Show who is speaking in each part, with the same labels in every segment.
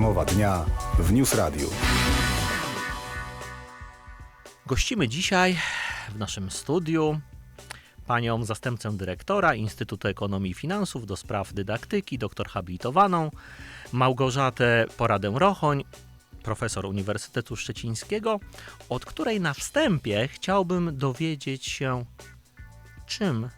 Speaker 1: Rozmowa dnia w News Radio.
Speaker 2: Gościmy dzisiaj w naszym studiu panią zastępcę dyrektora Instytutu Ekonomii i Finansów do spraw dydaktyki, doktor habilitowaną Małgorzatę Poradę-Rochoń, profesor Uniwersytetu Szczecińskiego, od której na wstępie chciałbym dowiedzieć się, czym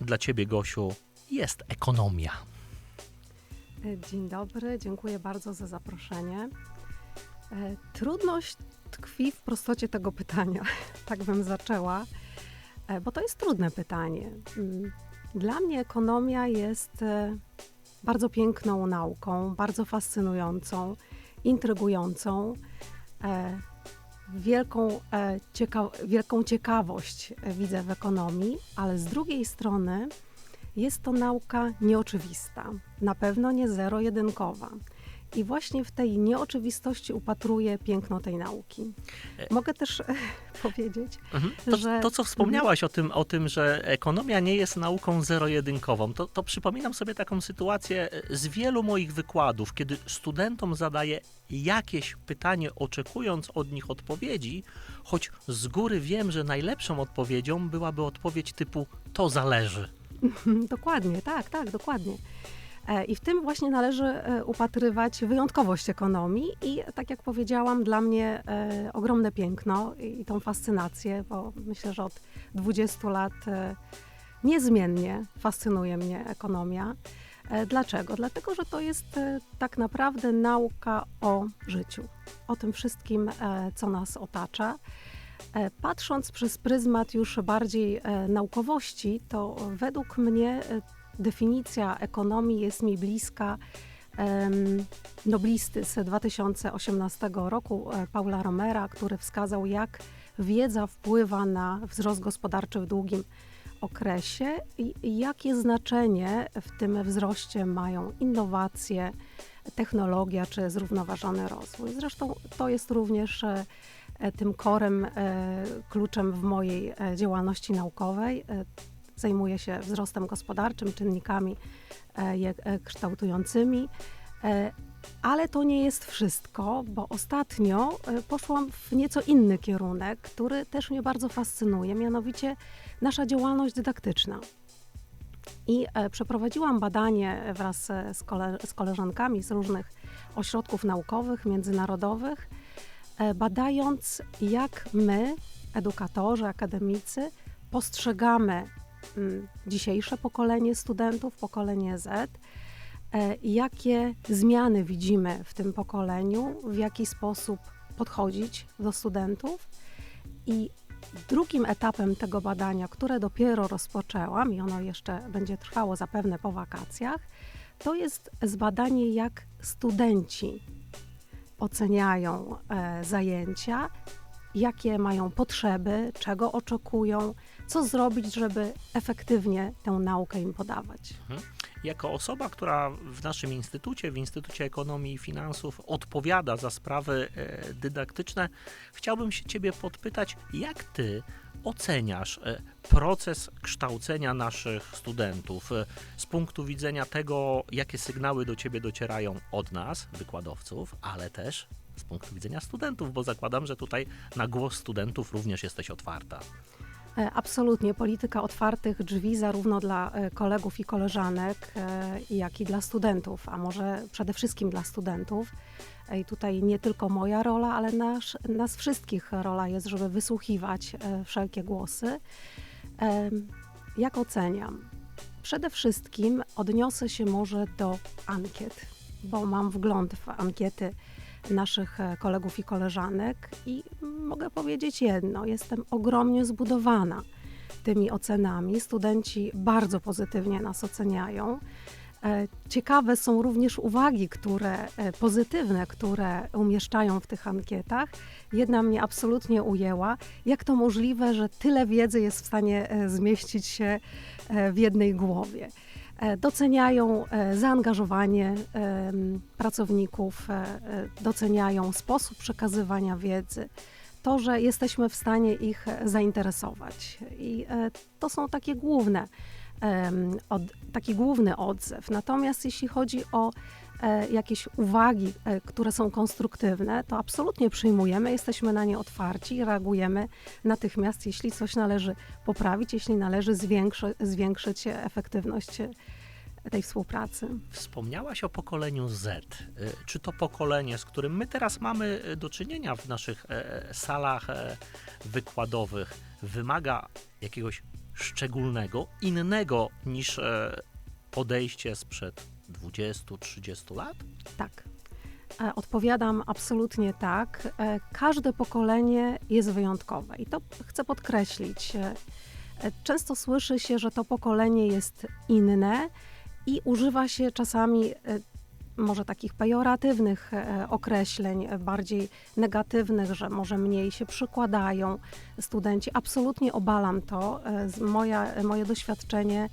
Speaker 2: dla ciebie, Gosiu, jest ekonomia.
Speaker 3: Dzień dobry, dziękuję bardzo za zaproszenie. E, Trudność tkwi w prostocie tego pytania. Tak bym zaczęła, e, bo to jest trudne pytanie. Mm, Dla mnie ekonomia jest e, bardzo piękną nauką, bardzo fascynującą, intrygującą. Wielką, cieka- wielką ciekawość widzę w ekonomii, ale z drugiej strony jest to nauka nieoczywista, na pewno nie zero-jedynkowa. I właśnie w tej nieoczywistości upatruję piękno tej nauki. Mogę też e, powiedzieć,
Speaker 2: Mhm. To,
Speaker 3: że-
Speaker 2: to, co wspomniałaś o tym, o tym, że ekonomia nie jest nauką zero-jedynkową, to, to przypominam sobie taką sytuację e, z wielu moich wykładów, kiedy studentom zadaję jakieś pytanie, oczekując od nich odpowiedzi, choć z góry wiem, że najlepszą odpowiedzią byłaby odpowiedź typu to zależy.
Speaker 3: dokładnie, tak, tak, dokładnie. E, I w tym właśnie należy e, upatrywać wyjątkowość ekonomii i tak jak powiedziałam, dla mnie e, ogromne piękno i, tą fascynację, bo myślę, że od 20 lat niezmiennie fascynuje mnie ekonomia. Dlaczego? Dlatego, że to jest tak naprawdę nauka o życiu, o tym wszystkim, co nas otacza. E, Patrząc przez pryzmat już bardziej e, naukowości, to według mnie e, definicja ekonomii jest mi bliska noblisty z 2018 roku Paula Romera, który wskazał, jak wiedza wpływa na wzrost gospodarczy w długim okresie i jakie znaczenie w tym wzroście mają innowacje, technologia czy zrównoważony rozwój. Zresztą to jest również tym korem, e, kluczem w mojej e, działalności naukowej. E, Zajmuję się wzrostem gospodarczym, czynnikami e, je e, kształtującymi. E, Ale to nie jest wszystko, bo ostatnio e, poszłam w nieco inny kierunek, który też mnie bardzo fascynuje, mianowicie nasza działalność dydaktyczna. I e, przeprowadziłam badanie wraz e, z, z koleżankami z różnych ośrodków naukowych, międzynarodowych, e, badając, jak my, edukatorzy, akademicy, postrzegamy mm, dzisiejsze pokolenie studentów, pokolenie Z, e, jakie zmiany widzimy w tym pokoleniu, w jaki sposób podchodzić do studentów. I drugim etapem tego badania, które dopiero rozpoczęłam i ono jeszcze będzie trwało zapewne po wakacjach, to jest zbadanie, jak studenci oceniają e, zajęcia, jakie mają potrzeby, czego oczekują, co zrobić, żeby efektywnie tę naukę im podawać.
Speaker 2: Jako osoba, która w naszym instytucie, w Instytucie Ekonomii i Finansów odpowiada za sprawy e, dydaktyczne, chciałbym się ciebie podpytać, jak ty oceniasz e, proces kształcenia naszych studentów e, z punktu widzenia tego, jakie sygnały do ciebie docierają od nas, wykładowców, ale też z punktu widzenia studentów, bo zakładam, że tutaj na głos studentów również jesteś otwarta.
Speaker 3: E, Absolutnie. Polityka otwartych drzwi zarówno dla e, kolegów i koleżanek, e, jak i dla studentów, a może przede wszystkim dla studentów. I tutaj nie tylko moja rola, ale nasz, nas wszystkich rola jest, żeby wysłuchiwać wszelkie głosy. Jak oceniam? Przede wszystkim odniosę się może do ankiet, bo mam wgląd w ankiety naszych e, kolegów i koleżanek i mogę powiedzieć jedno, jestem ogromnie zbudowana tymi ocenami. Studenci bardzo pozytywnie nas oceniają. E, Ciekawe są również uwagi, które e, pozytywne, które umieszczają w tych ankietach. Jedna mnie absolutnie ujęła. Jak to możliwe, że tyle wiedzy jest w stanie zmieścić się w jednej głowie? E, Doceniają e, zaangażowanie pracowników, e, e, doceniają sposób przekazywania wiedzy, to, że jesteśmy w stanie ich zainteresować. I to są takie główne od, taki główny odzew. Natomiast jeśli chodzi o e, jakieś uwagi, e, które są konstruktywne, to absolutnie przyjmujemy, jesteśmy na nie otwarci i reagujemy natychmiast, jeśli coś należy poprawić, jeśli należy zwiększy, zwiększyć efektywność e, tej współpracy.
Speaker 2: Wspomniałaś o pokoleniu Z. Czy to pokolenie, z którym my teraz mamy do czynienia w naszych salach wykładowych, wymaga jakiegoś szczególnego, innego niż e, podejście sprzed 20-30 lat?
Speaker 3: Tak. E, Odpowiadam absolutnie tak. E, Każde pokolenie jest wyjątkowe i to chcę podkreślić. Często słyszy się, że to pokolenie jest inne i używa się czasami może takich pejoratywnych e, określeń, e, bardziej negatywnych, że może mniej się przykładają studenci. Absolutnie obalam to. E, Moja, moje doświadczenie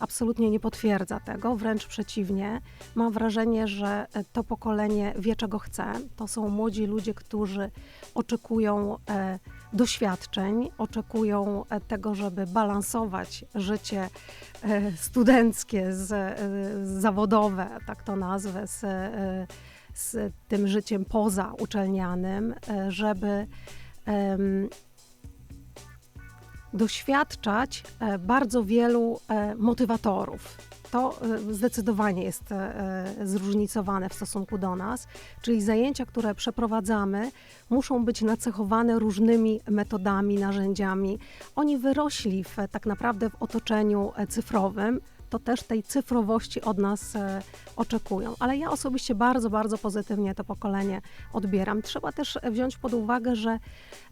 Speaker 3: absolutnie nie potwierdza tego, wręcz przeciwnie. Mam wrażenie, że to pokolenie wie, czego chce. To są młodzi ludzie, którzy oczekują doświadczeń, oczekują e, tego, żeby balansować życie e, studenckie, z, e, zawodowe, tak to nazwę, z, z tym życiem pozauczelnianym, e, żeby doświadczać e, bardzo wielu e, motywatorów. To e, zdecydowanie jest zróżnicowane w stosunku do nas, czyli zajęcia, które przeprowadzamy, muszą być nacechowane różnymi metodami, narzędziami. Oni wyrośli w, tak naprawdę w otoczeniu cyfrowym, to też tej cyfrowości od nas e, oczekują. Ale ja osobiście bardzo, bardzo pozytywnie to pokolenie odbieram. Trzeba też wziąć pod uwagę, że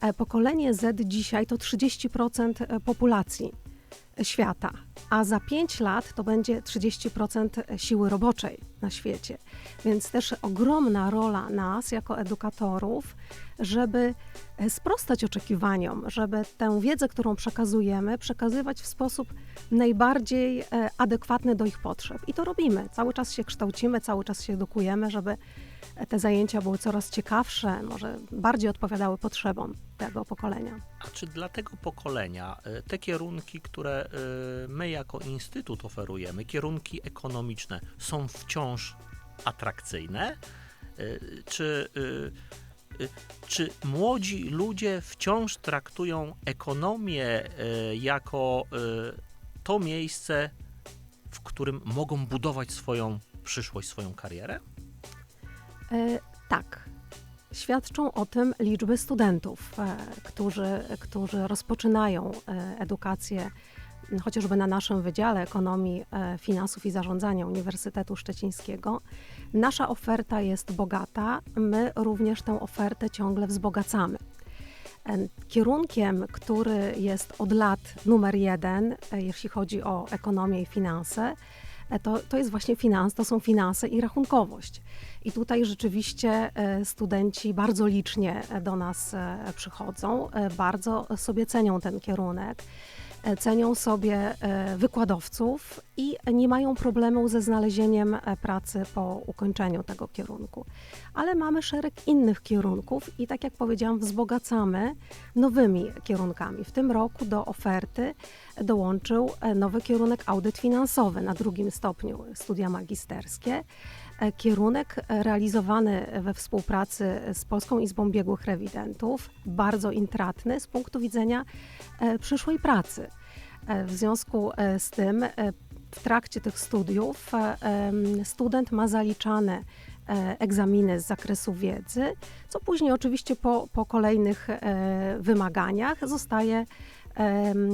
Speaker 3: e, pokolenie Z dzisiaj to 30% populacji świata, a za 5 lat to będzie 30% siły roboczej na świecie. Więc też ogromna rola nas jako edukatorów, żeby e, sprostać oczekiwaniom, żeby tę wiedzę, którą przekazujemy, przekazywać w sposób najbardziej e, adekwatny do ich potrzeb. I to robimy. Cały czas się kształcimy, cały czas się edukujemy, żeby e, te zajęcia były coraz ciekawsze, może bardziej odpowiadały potrzebom tego pokolenia.
Speaker 2: A czy dla tego pokolenia y, te kierunki, które y, my jako instytut oferujemy, kierunki ekonomiczne, są wciąż atrakcyjne? Y, Czy, y, y, czy młodzi ludzie wciąż traktują ekonomię jako to miejsce, w którym mogą budować swoją przyszłość, swoją karierę?
Speaker 3: E, tak. Świadczą o tym liczby studentów, e, którzy, którzy rozpoczynają e, edukację chociażby na naszym Wydziale Ekonomii, e, Finansów i Zarządzania Uniwersytetu Szczecińskiego. Nasza oferta jest bogata, my również tę ofertę ciągle wzbogacamy. Em, Kierunkiem, który jest od lat numer jeden, e, jeśli chodzi o ekonomię i finanse, e, to, to jest właśnie finans, to są finanse i rachunkowość. I tutaj rzeczywiście e, studenci bardzo licznie e, do nas e, przychodzą, e, bardzo sobie cenią ten kierunek, e, cenią sobie e, wykładowców i nie mają problemu ze znalezieniem e, pracy po ukończeniu tego kierunku. Ale mamy szereg innych kierunków i tak jak powiedziałam, wzbogacamy nowymi kierunkami. W tym roku do oferty dołączył e, nowy kierunek audyt finansowy na drugim stopniu studia magisterskie. E, Kierunek realizowany we współpracy z Polską Izbą Biegłych Rewidentów, bardzo intratny z punktu widzenia e, przyszłej pracy. E, W związku z tym w trakcie tych studiów student ma zaliczane egzaminy z zakresu wiedzy, co później oczywiście po, po kolejnych wymaganiach zostaje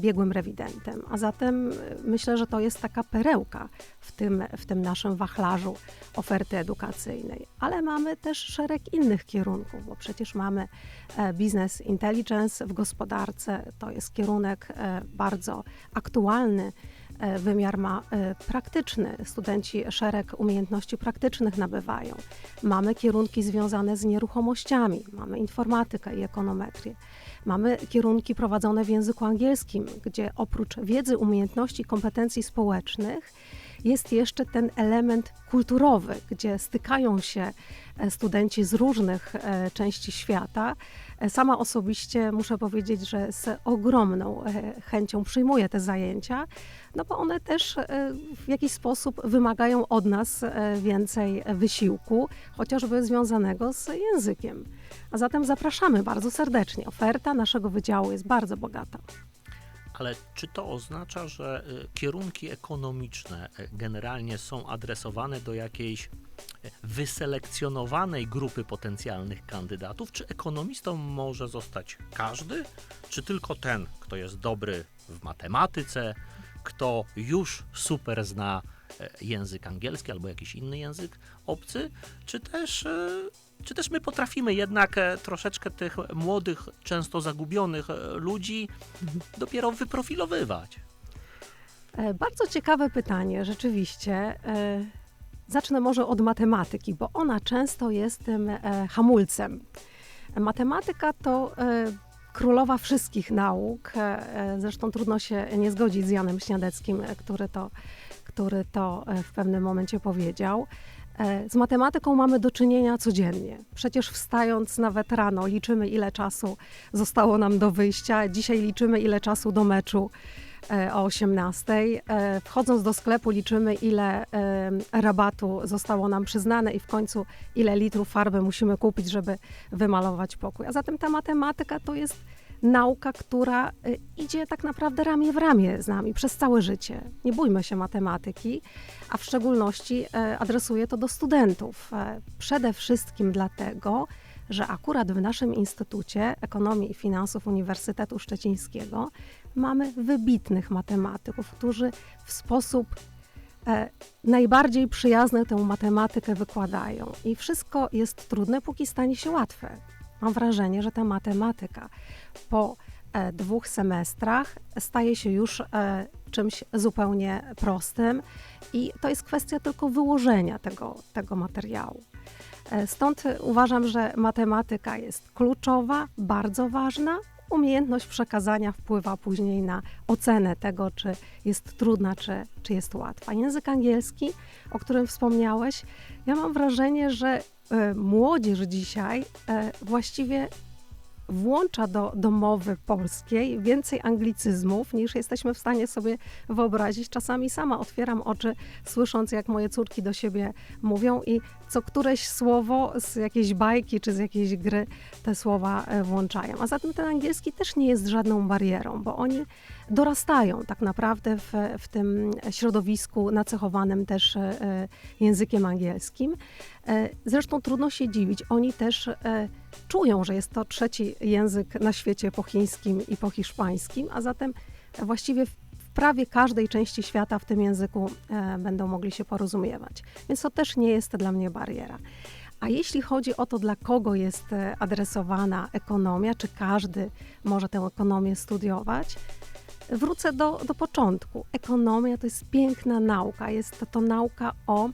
Speaker 3: biegłym rewidentem. A zatem e, myślę, że to jest taka perełka w tym, w tym naszym wachlarzu oferty edukacyjnej. Ale mamy też szereg innych kierunków, bo przecież mamy e, Business Intelligence w gospodarce. To jest kierunek e, bardzo aktualny. Wymiar ma praktyczny. Studenci szereg umiejętności praktycznych nabywają. Mamy kierunki związane z nieruchomościami, mamy informatykę i ekonometrię. Mamy kierunki prowadzone w języku angielskim, gdzie oprócz wiedzy, umiejętności, kompetencji społecznych jest jeszcze ten element kulturowy, gdzie stykają się e, studenci z różnych e, części świata. E, Sama osobiście muszę powiedzieć, że z ogromną chęcią przyjmuję te zajęcia, no bo one też w jakiś sposób wymagają od nas więcej wysiłku, chociażby związanego z językiem. A zatem zapraszamy bardzo serdecznie. Oferta naszego wydziału jest bardzo bogata.
Speaker 2: Ale czy to oznacza, że y, kierunki ekonomiczne y, generalnie są adresowane do jakiejś y, wyselekcjonowanej grupy potencjalnych kandydatów? Czy ekonomistą może zostać każdy? Czy tylko ten, kto jest dobry w matematyce, kto już super zna e, język angielski albo jakiś inny język obcy? Czy też, e, czy też my potrafimy jednak e, troszeczkę tych młodych, często zagubionych e, ludzi dopiero wyprofilowywać?
Speaker 3: E, Bardzo ciekawe pytanie, rzeczywiście. Zacznę może od matematyki, bo ona często jest tym hamulcem. Matematyka to królowa wszystkich nauk. Zresztą trudno się nie zgodzić z Janem Śniadeckim, który to, który to w pewnym momencie powiedział. E, Z matematyką mamy do czynienia codziennie. Przecież wstając nawet rano liczymy ile czasu zostało nam do wyjścia. Dzisiaj liczymy ile czasu do meczu e, o 18. E, Wchodząc do sklepu liczymy ile rabatu zostało nam przyznane i w końcu ile litrów farby musimy kupić, żeby wymalować pokój. A zatem ta matematyka to jest nauka, która e, idzie tak naprawdę ramię w ramię z nami przez całe życie. Nie bójmy się matematyki, a w szczególności e, adresuję to do studentów. E, Przede wszystkim dlatego, że akurat w naszym Instytucie Ekonomii i Finansów Uniwersytetu Szczecińskiego mamy wybitnych matematyków, którzy w sposób e, najbardziej przyjazny tę matematykę wykładają. I wszystko jest trudne, póki stanie się łatwe. Mam wrażenie, że ta matematyka po e, dwóch semestrach staje się już e, czymś zupełnie prostym i to jest kwestia tylko wyłożenia tego, tego materiału. E, Stąd uważam, że matematyka jest kluczowa, bardzo ważna. Umiejętność przekazania wpływa później na ocenę tego, czy jest trudna, czy, czy jest łatwa. Język angielski, o którym wspomniałeś, ja mam wrażenie, że młodzież dzisiaj właściwie włącza do, do mowy polskiej więcej anglicyzmów, niż jesteśmy w stanie sobie wyobrazić. Czasami sama otwieram oczy, słysząc, jak moje córki do siebie mówią i co któreś słowo z jakiejś bajki czy z jakiejś gry te słowa e, włączają. A zatem ten angielski też nie jest żadną barierą, bo oni dorastają tak naprawdę w, w tym środowisku nacechowanym też e, językiem angielskim. E, Zresztą trudno się dziwić, oni też e, czują, że jest to trzeci język na świecie po chińskim i po hiszpańskim, a zatem właściwie w prawie każdej części świata w tym języku będą mogli się porozumiewać. Więc to też nie jest dla mnie bariera. A jeśli chodzi o to, dla kogo jest adresowana ekonomia, czy każdy może tę ekonomię studiować, wrócę do, do początku. Ekonomia to jest piękna nauka. Jest to, to nauka o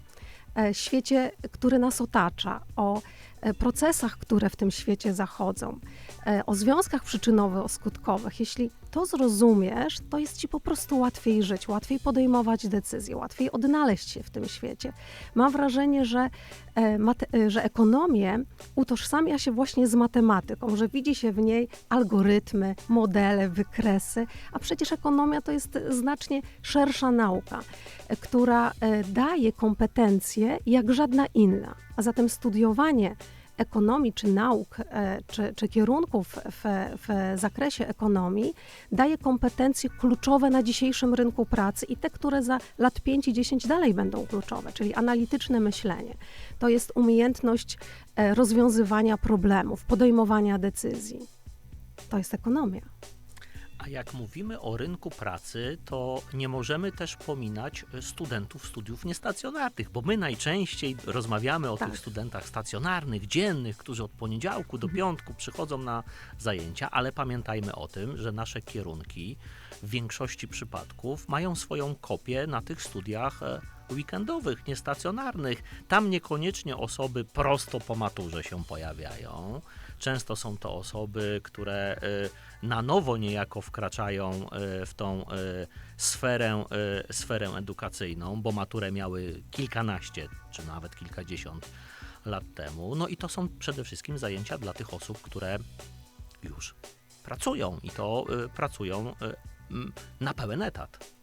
Speaker 3: e, świecie, który nas otacza, o e, procesach, które w tym świecie zachodzą, e, o związkach przyczynowo-skutkowych. Jeśli to zrozumiesz, to jest ci po prostu łatwiej żyć, łatwiej podejmować decyzje, łatwiej odnaleźć się w tym świecie. Mam wrażenie, że, e, e, że ekonomię utożsamia się właśnie z matematyką, że widzi się w niej algorytmy, modele, wykresy, a przecież ekonomia to jest znacznie szersza nauka, e, która daje kompetencje jak żadna inna. A zatem studiowanie ekonomii czy nauk, e, czy, czy kierunków w, w zakresie ekonomii daje kompetencje kluczowe na dzisiejszym rynku pracy i te, które za lat 5 i 10 dalej będą kluczowe, czyli analityczne myślenie. To jest umiejętność e, rozwiązywania problemów, podejmowania decyzji. To jest ekonomia.
Speaker 2: A jak mówimy o rynku pracy, to nie możemy też pominać studentów studiów niestacjonarnych, bo my najczęściej rozmawiamy o
Speaker 3: Tak.
Speaker 2: tych studentach stacjonarnych, dziennych, którzy od poniedziałku do piątku przychodzą na zajęcia, ale pamiętajmy o tym, że nasze kierunki w większości przypadków mają swoją kopię na tych studiach e, weekendowych, niestacjonarnych. Tam niekoniecznie osoby prosto po maturze się pojawiają. Często są to osoby, które y, na nowo niejako wkraczają y, w tą y, sferę, sferę edukacyjną, bo maturę miały kilkanaście czy nawet kilkadziesiąt lat temu. No i to są przede wszystkim zajęcia dla tych osób, które już pracują i to pracują na pełen etat.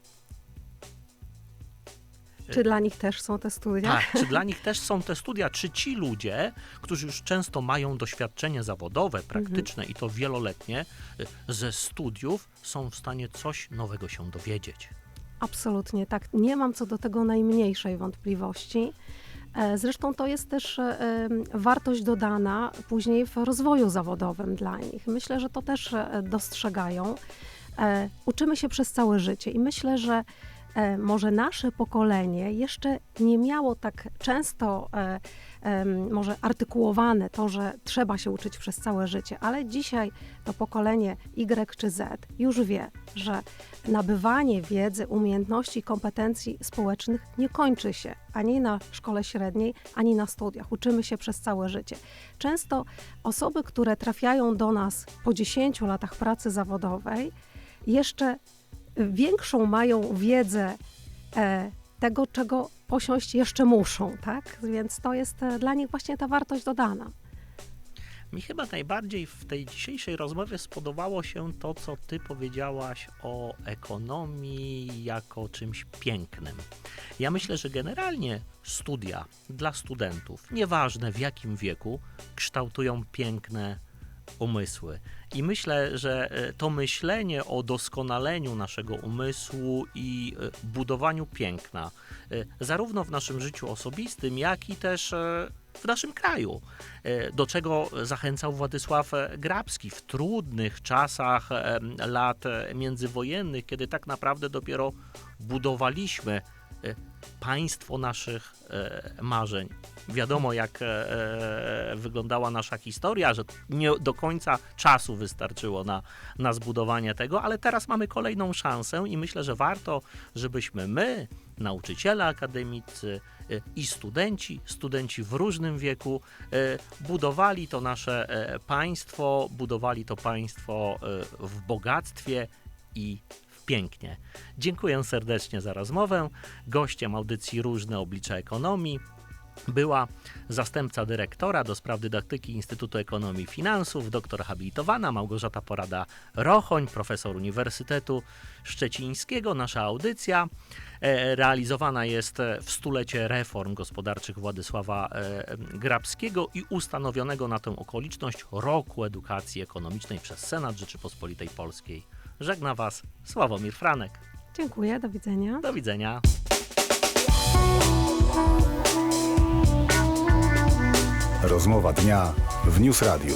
Speaker 3: Czy dla nich też są te studia?
Speaker 2: Tak, czy dla nich też są te studia? Czy ci ludzie, którzy już często mają doświadczenie zawodowe, praktyczne i to wieloletnie, y, ze studiów są w stanie coś nowego się dowiedzieć?
Speaker 3: Absolutnie tak. Nie mam co do tego najmniejszej wątpliwości. E, Zresztą to jest też e, wartość dodana później w rozwoju zawodowym dla nich. Myślę, że to też e, dostrzegają. Uczymy się przez całe życie i myślę, że może nasze pokolenie jeszcze nie miało tak często e, może artykułowane to, że trzeba się uczyć przez całe życie, ale dzisiaj to pokolenie Y czy Z już wie, że nabywanie wiedzy, umiejętności, kompetencji społecznych nie kończy się ani na szkole średniej, ani na studiach. Uczymy się przez całe życie. Często osoby, które trafiają do nas po 10 latach pracy zawodowej, jeszcze większą mają wiedzę e, tego, czego posiąść jeszcze muszą, tak? Więc to jest e, dla nich właśnie ta wartość dodana.
Speaker 2: Mi chyba najbardziej w tej dzisiejszej rozmowie spodobało się to, co ty powiedziałaś o ekonomii jako czymś pięknym. Ja myślę, że generalnie studia dla studentów, nieważne w jakim wieku, kształtują piękne umysły. I myślę, że e, to myślenie o doskonaleniu naszego umysłu i e, budowaniu piękna, e, zarówno w naszym życiu osobistym, jak i też w naszym kraju, do czego zachęcał Władysław Grabski w trudnych czasach lat międzywojennych, kiedy tak naprawdę dopiero budowaliśmy państwo naszych marzeń. Wiadomo, jak wyglądała nasza historia, że nie do końca czasu wystarczyło na, na zbudowanie tego, ale teraz mamy kolejną szansę i myślę, że warto, żebyśmy my, nauczyciele akademicy e, i studenci, studenci w różnym wieku, e, budowali to nasze e, państwo, budowali to państwo e, w bogactwie i w pięknie. Dziękuję serdecznie za rozmowę. Gościem audycji Różne Oblicze Ekonomii była zastępca dyrektora do spraw dydaktyki Instytutu Ekonomii i Finansów, doktor habilitowana Małgorzata Porada-Rochoń, profesor Uniwersytetu Szczecińskiego. Nasza audycja e, realizowana jest w stulecie reform gospodarczych Władysława e, Grabskiego i ustanowionego na tę okoliczność roku edukacji ekonomicznej przez Senat Rzeczypospolitej Polskiej. Żegna Was Sławomir Franek.
Speaker 3: Dziękuję, do widzenia.
Speaker 2: Do widzenia.
Speaker 1: Rozmowa dnia w News Radio.